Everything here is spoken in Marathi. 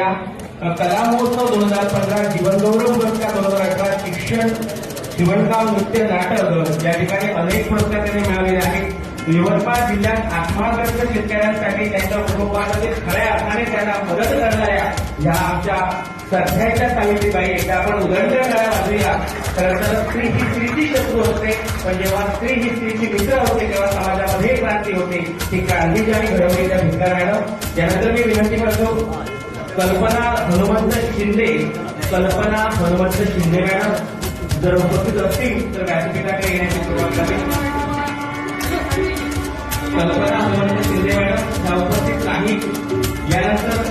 त्या कला महोत्सव दोन हजार पंधरा जीवनगौरव पुरस्कार दोन हजार अठरा शिक्षण शिवणकाम नृत्य नाटक या ठिकाणी अनेक पुरस्कार त्यांनी मिळवलेले आहेत. यवतमाळ जिल्ह्यात आत्माग्रस्त शेतकऱ्यांसाठी त्यांच्या कुटुंबामध्ये खऱ्या अर्थाने त्यांना मदत करणाऱ्या या आमच्या सध्याच्या सावित्रीबाई एकदा आपण उदंड करायला वाजूया खरं तर स्त्री ही स्त्रीची शत्रू असते पण जेव्हा स्त्री ही स्त्रीची मित्र होते तेव्हा समाजामध्ये क्रांती होते. ती क्रांती ज्याने घडवली त्या भिकार मॅडम त्यानंतर मी विनंती करतो. कल्पना हनुमंत शिंदे कल्पना हनुमंत शिंदे मॅडम जर उपस्थित असतील तर व्यासपीठाकडे येण्याची सुरुवात करेल कल्पना हनुमंत शिंदे मॅडम त्या उपस्थित नाही यानंतर